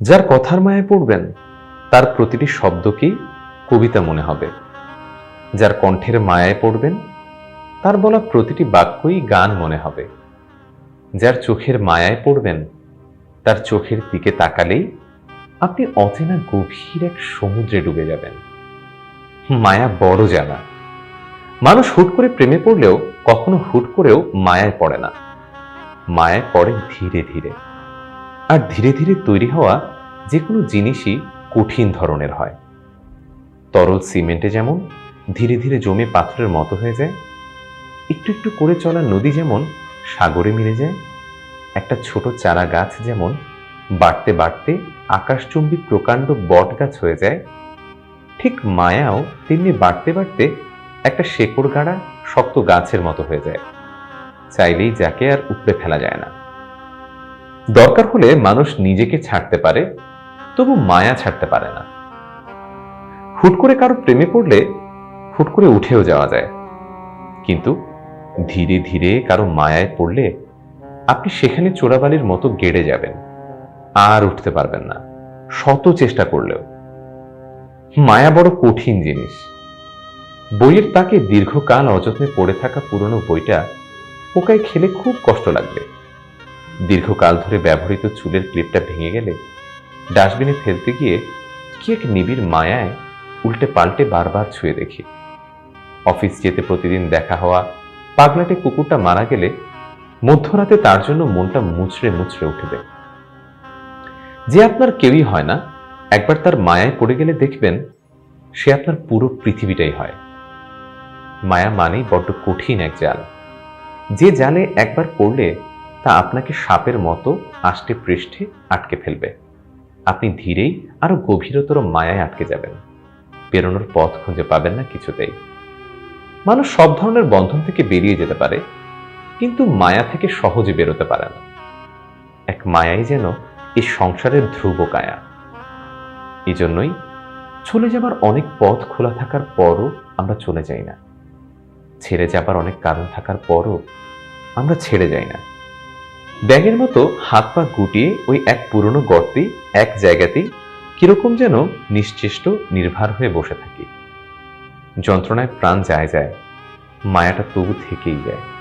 যার কথার মায়ায় পড়বেন, তার প্রতিটি শব্দকেই কবিতা মনে হবে। যার কণ্ঠের মায়ায় পড়বেন, তার বলা প্রতিটি বাক্যই গান মনে হবে। যার চোখের মায়ায় পড়বেন, তার চোখের দিকে তাকালেই আপনি অচেনা গভীর এক সমুদ্রে ডুবে যাবেন। মায়া বড় জানা মানুষ হুট করে প্রেমে পড়লেও কখনো হুট করেও মায়ায় পড়ে না। মায়ায় পড়ে ধীরে ধীরে। আর ধীরে ধীরে তৈরি হওয়া যে কোনো জিনিসই কঠিন ধরনের হয়। তরল সিমেন্টে যেমন ধীরে ধীরে জমে পাথরের মতো হয়ে যায়, একটু একটু করে চলা নদী যেমন সাগরে মিলে যায়, একটা ছোট চারা গাছ যেমন বাড়তে বাড়তে আকাশচুম্বী প্রকাণ্ড বট গাছ হয়ে যায়, ঠিক মায়াও তেমনি বাড়তে বাড়তে একটা শেকড় গাড়া শক্ত গাছের মতো হয়ে যায়। চাইলেই যাকে আর উপড়ে ফেলা যায় না। দরকার হলে মানুষ নিজেকে ছাড়তে পারে, তবু মায়া ছাড়তে পারে না। হুট করে কারও প্রেমে পড়লে হুট করে উঠেও যাওয়া যায়। কিন্তু ধীরে ধীরে কারও মায়ায় পড়লে আপনি সেখানে চোরাবালির মতো গেড়ে যাবেন, আর উঠতে পারবেন না। শত চেষ্টা করলেও। মায়া বড় কঠিন জিনিস। বইয়ের তাকে দীর্ঘকাল অযত্নে পড়ে থাকা পুরনো বইটা পোকায় খেলে খুব কষ্ট লাগবে। দীর্ঘকাল ধরে ব্যবহৃত চুলের ক্লিপটা ভেঙে গেলে ডাস্টবিনে ফেলতে গিয়ে কি এক নিবিড় মায়ায় উল্টে পাল্টে বারবার ছুঁয়ে দেখি। অফিস যেতে প্রতিদিন দেখা হওয়া, পাগলাটে কুকুরটা মারা গেলে মধ্যরাতে তার জন্য মনটা মুচড়ে মুচড়ে উঠবে যে আপনার কেউই হয় না, একবার তার মায়ায় পড়ে গেলে দেখবেন সে আপনার পুরো পৃথিবীটাই হয়। মায়া মানেই বড্ড কঠিন এক জাল। যে জালে একবার পড়লে তা আপনাকে সাপের মতো আষ্টে পৃষ্ঠে আটকে ফেলবে। আপনি ধীরেই আরও গভীরতর মায়ায় আটকে যাবেন। বেরোনোর পথ খুঁজে পাবেন না কিছুতেই। মানুষ সব ধরনের বন্ধন থেকে বেরিয়ে যেতে পারে, কিন্তু মায়া থেকে সহজে বেরোতে পারে না। এক মায়াই যেন এই সংসারের ধ্রুব কায়া। এই জন্যই চলে যাবার অনেক পথ খোলা থাকার পরও আমরা চলে যাই না। ছেড়ে যাবার অনেক কারণ থাকার পরও আমরা ছেড়ে যাই না। ব্যাঙের মতো হাত পা গুটিয়ে ওই এক পুরনো গর্তে এক জায়গাতেই কীরকম যেন নিশ্চেষ্ট নির্ভার হয়ে বসে থাকি। যন্ত্রণায় প্রাণ যায় যায়, মায়াটা তবু থেকেই যায়।